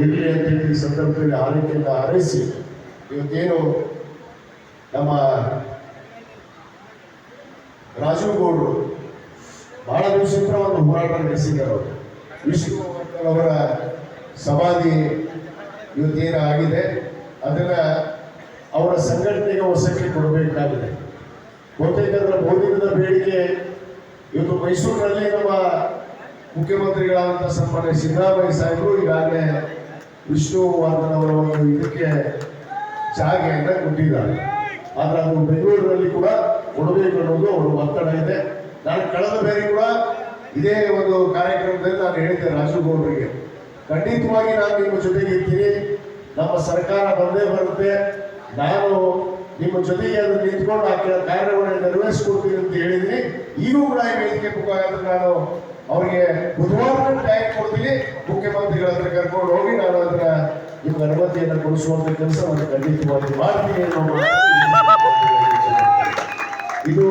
ಇರಲಿ ಅಂತ ಹೇಳಿ ಈ ಸಂದರ್ಭದಲ್ಲಿ ಆರೈಕೆಯನ್ನು ಹಾರೈಸಿ ಇವತ್ತೇನು ನಮ್ಮ ರಾಜೀವ್ಗೌಡರು ಬಹಳ ದಿವಸದಿಂದ ಒಂದು ಹೋರಾಟ ನಡೆಸಿದ್ದರು ವಿಷ್ಣುವರ್ಧನ್ ಅವರ ಸಮಾಧಿ ಇವತ್ತೇನು ಆಗಿದೆ ಅದನ್ನ ಅವರ ಸಂಘಟನೆಗೆ ಹೊಸಕ್ಕೆ ಕೊಡಬೇಕಾಗಿದೆ. ಅದರ ಬಹುದಿನದ ಬೇಡಿಕೆ ಇವತ್ತು ಮೈಸೂರಿನಲ್ಲಿ ನಮ್ಮ ಮುಖ್ಯಮಂತ್ರಿಗಳಾದಂಥ ಸನ್ಮಾನ್ಯ ಸಿದ್ದರಾಮಯ್ಯ ಸಾಹೇಬರು ಈಗಾಗಲೇ ವಿಷ್ಣುವರ್ಧನ್ ಅವರ ಒಂದು ಇದಕ್ಕೆ ಅಂತ ಕೊಟ್ಟಿದ್ದಾರೆ. ಆದ್ರೆ ಅದು ಬೆಂಗಳೂರಿನಲ್ಲಿ ಕೂಡ ಕೊಡಬೇಕು ಅನ್ನೋದು ಅವರ ಒತ್ತಡ ಇದೆ. ನಾನು ಕಳೆದ ಬೇರೆ ಕೂಡ ಇದೇ ಒಂದು ಕಾರ್ಯಕ್ರಮದಲ್ಲಿ ನಾನು ಹೇಳಿದ್ದೆ ರಾಜುಗೌಡರಿಗೆ ಖಂಡಿತವಾಗಿ ನಾನು ನಿಮ್ಮ ಜೊತೆಗೆ ಇರ್ತೀನಿ. ನಮ್ಮ ಸರ್ಕಾರ ಬಂದೇ ಬರುತ್ತೆ. ನಾನು ನಿಮ್ಮ ಜೊತೆಗೆ ಅದನ್ನು ನಿಂತ್ಕೊಂಡು ಆ ಕಾರ್ಯಗಳನ್ನು ನೆರವೇರಿಸ್ಕೊಡ್ತೀನಿ ಅಂತ ಹೇಳಿದ್ದೀನಿ. ಈಗೂ ಕೂಡ ಈ ವೇದಿಕೆ ಮುಖಾಂತರ ನಾನು ಅವರಿಗೆ ಬುಧವಾರ ಟೈಮ್ ಕೊಡ್ತೀನಿ. ಮುಖ್ಯಮಂತ್ರಿಗಳ ಹತ್ರ ಕರ್ಕೊಂಡು ಹೋಗಿ ನಾನು ಅದರ ನಿಮ್ಗೆ ಅನುಮತಿಯನ್ನು ಕೊಡಿಸುವಂತ ಕೆಲಸವನ್ನು ಖಂಡಿತವಾಗಿ ಮಾಡ್ತೀನಿ ಅನ್ನೋ ಇದು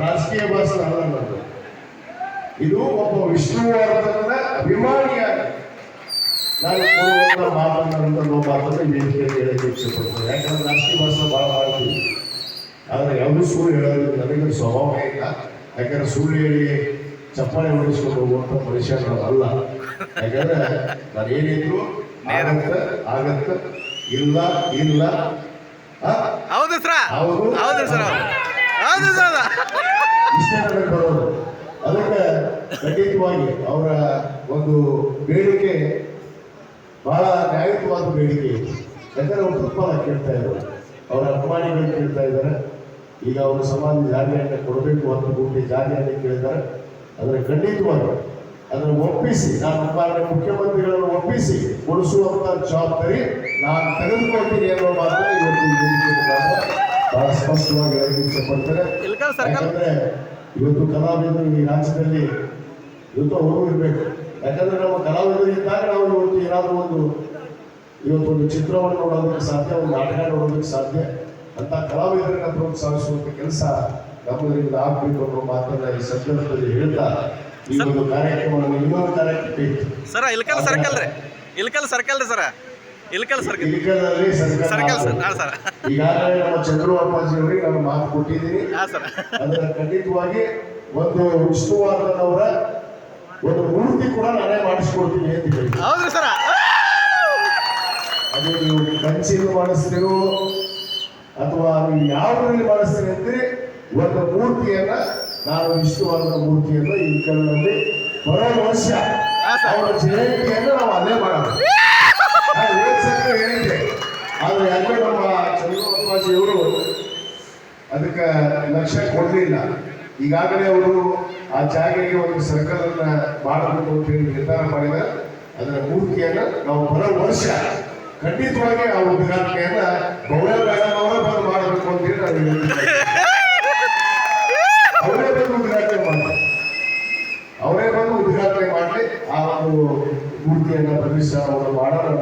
ರಾಜಕೀಯ ಭಾಷಣ ಅಲ್ಲ ಇದು ಒಬ್ಬ ವಿಷ್ಣುವರ್ಧನ ಅಭಿಮಾನಿಯಾಗಿ ನಾನು ಮಾತನಾಡುವಂತ ಮಾತನ್ನು ವೇದಿಕೆಯಲ್ಲಿ ಹೇಳಕ್ಕೆ ಇಷ್ಟಪಡ್ತೇನೆ. ಯಾಕಂದ್ರೆ ರಾಜಕೀಯ ಭಾಷಣ ಭಾಳ ಮಾಡ್ತೀವಿ. ಆದರೆ ಯಾವುದೂ ಸುಳ್ಳು ಹೇಳೋದು ನನಗೆ ಸ್ವಭಾವ ಇಲ್ಲ. ಯಾಕಂದ್ರೆ ಸುಳ್ಳು ಹೇಳಿ ಚಪ್ಪಾಳೆ ಹೊಡಿಸ್ಕೊಂಡು ಹೋಗುವಂತ ಮನುಷ್ಯ ಅಲ್ಲ. ಯಾಕಂದ್ರೆ ನಾನು ಏನಿದ್ರು ಆಗತ್ತ ಆಗತ್ತ ಇಲ್ಲ ಇಲ್ಲ. ಹೌದು ಸರ್. ಹೌದು. ಹೌದು ಸರ್. ಹೌದು ಸರ್. ಇಷ್ಟೇ ನನಗೆ ಬರೋದು. ಅದಕ್ಕೆ ಖಂಡಿತವಾಗಿ ಅವರ ಒಂದು ಬೇಡಿಕೆ ಬಹಳ ನ್ಯಾಯಯುತವಾದ ಬೇಡಿಕೆ ಯಾಕಂದ್ರೆ ಅವರು ಫುಟ್ಬಾಲ್ ಕೇಳ್ತಾ ಇದ್ದಾರೆ. ಅವರ ಅಭಿಮಾನಿಗಳು ಕೇಳ್ತಾ ಇದ್ದಾರೆ. ಈಗ ಅವರು ಸಮಾಜ ಜಾಗೆಯನ್ನು ಕೊಡಬೇಕು ಹತ್ತು ಕೋಟಿ ಅಂತ ಕೇಳಿದ್ದಾರೆ. ಅದರ ಖಂಡಿತವಾಗಿ ಅದನ್ನು ಒಪ್ಪಿಸಿ ನಾನು ಮಾನ್ಯ ಮುಖ್ಯಮಂತ್ರಿಗಳನ್ನು ಒಪ್ಪಿಸಿ ಕೊಡಿಸುವಂತ ಜವಾಬ್ದಾರಿ ನಾನು ತೆಗೆದುಕೊಳ್ತೀನಿ ಅನ್ನೋ ಮಾತ್ರ ಇವತ್ತು ಬಹಳ ಸ್ಪಷ್ಟವಾಗಿ ಇಚ್ಛೆಪಡ್ತಾರೆ ಇಲ್ಕಲ್ ಯಾಕಂದ್ರೆ ಇವತ್ತು ಕಲಾವಿದರು ಈ ರಾಜ್ಯದಲ್ಲಿ ಇವತ್ತು ಅವರು ಇರಬೇಕು. ಯಾಕಂದ್ರೆ ನಾವು ಕಲಾವಿದರು ಇದ್ದಾಗ ನಾವು ಇವತ್ತು ಏನಾದರೂ ಒಂದು ಇವತ್ತು ಒಂದು ಚಿತ್ರವನ್ನು ನೋಡೋದಕ್ಕೆ ಸಾಧ್ಯ ಒಂದು ನಾಟಕ ನೋಡೋದಕ್ಕೆ ಸಾಧ್ಯ. ಅಂತ ಕಲಾವಿದರನ್ನ ಪ್ರೋತ್ಸಾಹಿಸುವಂತ ಕೆಲಸ ನಮ್ಮದರಿಂದ ಆಗ್ಬೇಕು ಅನ್ನೋ ಮಾತನ್ನ ಈ ಸಂದರ್ಭದಲ್ಲಿ ಹೇಳ್ತಾ ಈ ಒಂದು ಕಾರ್ಯಕ್ರಮವನ್ನು ಇನ್ನೊಂದು ಕಾರ್ಯಕ್ರಮ ಸರ್ ಇಲ್ಕಲ್ ಸರ್ಕಲ್ ರೀ. ಇಲ್ಕಲ್ ಸರ್ಕಲ್ ರೀ ಸರ. ಇಲ್ಕಲ್ ಸರ್ಕಲ್. ಇಲ್ಕಲ್ ಸರ್ಕಾರ ಸರ್ಕಲ್ ಸರ್ ಹಾಂ ಸರ್. ಈಗಾಗಲೇ ನಮ್ಮ ಚಂದ್ರು ಅಪ್ಪಾಜಿ ಅವರಿಗೆ ನಾನು ಮಾತು ಕೊಟ್ಟಿದ್ದೀನಿ. ಹಾಂ ಸರ್. ಅದರ ಖಂಡಿತವಾಗಿ ಒಂದು ವಿಷ್ಣುವರ್ಧನ್ ಅವರ ಒಂದು ಮೂರ್ತಿ ಕೂಡ ನಾನೇ ಮಾಡಿಸ್ಕೊಡ್ತೀನಿ ಅಂತ ಹೇಳಿ. ಹೌದ್ರಿ ಸರ. ಅದು ನೀವು ಕಂಚಿನ ಮಾಡಿಸ್ತೀರೋ ಅಥವಾ ನೀವು ಯಾವುದರಲ್ಲಿ ಮಾಡಿಸ್ತೀರಿ ಒಂದು ಮೂರ್ತಿಯನ್ನ ನಾನು ವಿಷ್ಣುವರ್ಧನ ಮೂರ್ತಿಯನ್ನ ಈ ಕಲ್ಲಲ್ಲಿ ಬರೋ ವರ್ಷ ಅವರ ಜಯಂತಿಯನ್ನು ನಾವು ಅಲ್ಲೇ ಮಾಡೋಣ ಹೇಳಿದ್ದೆ. ಆದ್ರೆ ಅಲ್ಲೇ ನಮ್ಮ ಚಂದ್ರಪ್ಪಾಜಿಯವರು ಅದಕ್ಕೆ ಲಕ್ಷ್ಯ ಕೊಡಲಿಲ್ಲ. ಈಗಾಗಲೇ ಅವರು ಆ ಜಾಗಕ್ಕೆ ಒಂದು ಸರ್ಕಲ್ ಅನ್ನ ಮಾಡಬೇಕು ಅಂತ ಹೇಳಿ ನಿರ್ಧಾರ ಮಾಡಿದ ಅದರ ಮೂರ್ತಿಯನ್ನ ನಾವು ಬರೋ ವರ್ಷ ಖಂಡಿತವಾಗಿ ಆ ಉದ್ಘಾಟನೆಯನ್ನ ಗೌರವ ಮೇಡಮ್ ಅವರೇ ಬಂದು ಮಾಡಬೇಕು ಅಂತ ಹೇಳಿ ನಾನು ಹೇಳಿದ್ದೆ. ಅವರೇ ಬಂದು ಉದ್ಘಾಟನೆ ಮಾಡಿ ಅವರೇ ಬಂದು